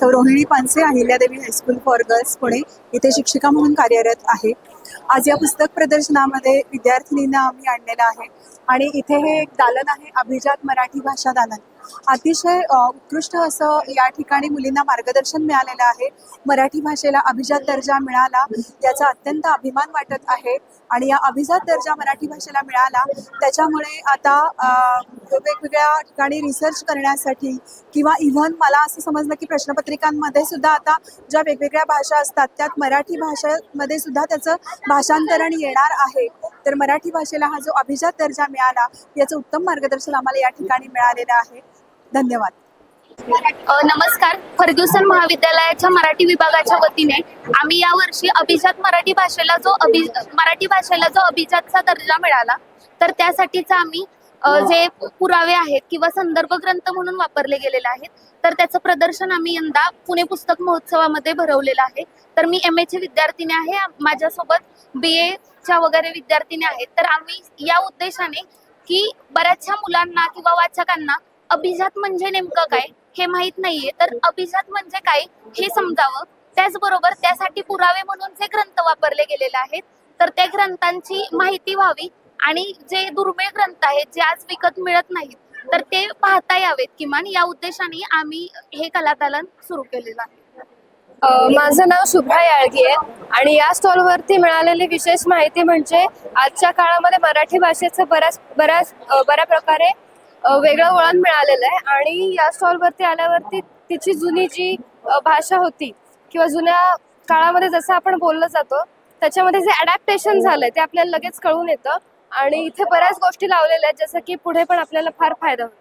सौ Rohini Panse Ahilyadevi high school for girls Pune. इथे शिक्षिका म्हणून कार्यरत आहे. आज या पुस्तक प्रदर्शनामध्ये विद्यार्थिनींना आम्ही आणलेलं आहे. आणि इथे हे एक दालन आहे अभिजात मराठी भाषा दालन. अतिशय उत्कृष्ट असं या ठिकाणी मुलींना मार्गदर्शन मिळालेलं आहे. मराठी भाषेला अभिजात दर्जा मिळाला याचा अत्यंत अभिमान वाटत आहे. आणि या अभिजात दर्जा मराठी भाषेला मिळाला त्याच्यामुळे आता वेगवेगळ्या ठिकाणी रिसर्च करण्यासाठी किंवा इव्हन मला असं समजलं की प्रश्नपत्रिकांमध्ये सुद्धा आता ज्या वेगवेगळ्या भाषा असतात त्यात मराठी भाषेमध्ये सुद्धा त्याचं भाषांतरण येणार आहे. तर मराठी भाषेला हा जो अभिजात दर्जा मिळाला याचं उत्तम मार्गदर्शन आम्हाला या ठिकाणी मिळालेलं आहे. धन्यवाद. नमस्कार. फर्ग्युसन महाविद्यालयाच्या मराठी विभागाच्या वतीने आम्ही यावर्षी अभिजात मराठी भाषेला जो अभि मराठी भाषेला जो अभिजातचा दर्जा मिळाला तर त्यासाठीचा आम्ही जे पुरावे आहेत किंवा संदर्भ ग्रंथ म्हणून वापरले गेलेले आहेत तर त्याचं प्रदर्शन आम्ही यंदा पुणे पुस्तक महोत्सवामध्ये भरवलेलं आहे. तर मी एम एचे विद्यार्थिनी आहे. माझ्यासोबत बी ए एच्या वगैरे विद्यार्थिनी आहेत तर आम्ही या उद्देशाने की बऱ्याचशा मुलांना किंवा वाचकांना अभिजात म्हणजे नेमकं काय हे माहीत नाहीये. तर अभिजात म्हणजे काय हे समजावं. त्याचबरोबर त्यासाठी पुरावे म्हणून जे ग्रंथ वापरले गेलेले आहेत तर त्या ग्रंथांची माहिती व्हावी आणि जे दुर्मिळ ग्रंथ आहेत जे आज विकत मिळत नाहीत तर ते पाहता यावेत. किमान या उद्देशाने आम्ही हे कलादालन सुरू केलेलं आहे. माझं नाव शुभ्रा याळगी आहे. आणि या स्टॉलवरती मिळालेली विशेष माहिती म्हणजे आजच्या काळामध्ये मराठी भाषेचं बऱ्याच बऱ्याच बऱ्या प्रकारे वेगळं वळण मिळालेलं आहे. आणि या स्टॉलवरती आल्यावरती तिची जुनी जी भाषा होती किंवा जुन्या काळामध्ये जसं आपण बोललं जातो त्याच्यामध्ये जे अडॅप्टेशन झालंय ते आपल्याला लगेच कळून येतं. आणि इथे बऱ्याच गोष्टी लावलेल्या आहेत जसं की पुढे पण आपल्याला फार फायदा होतो.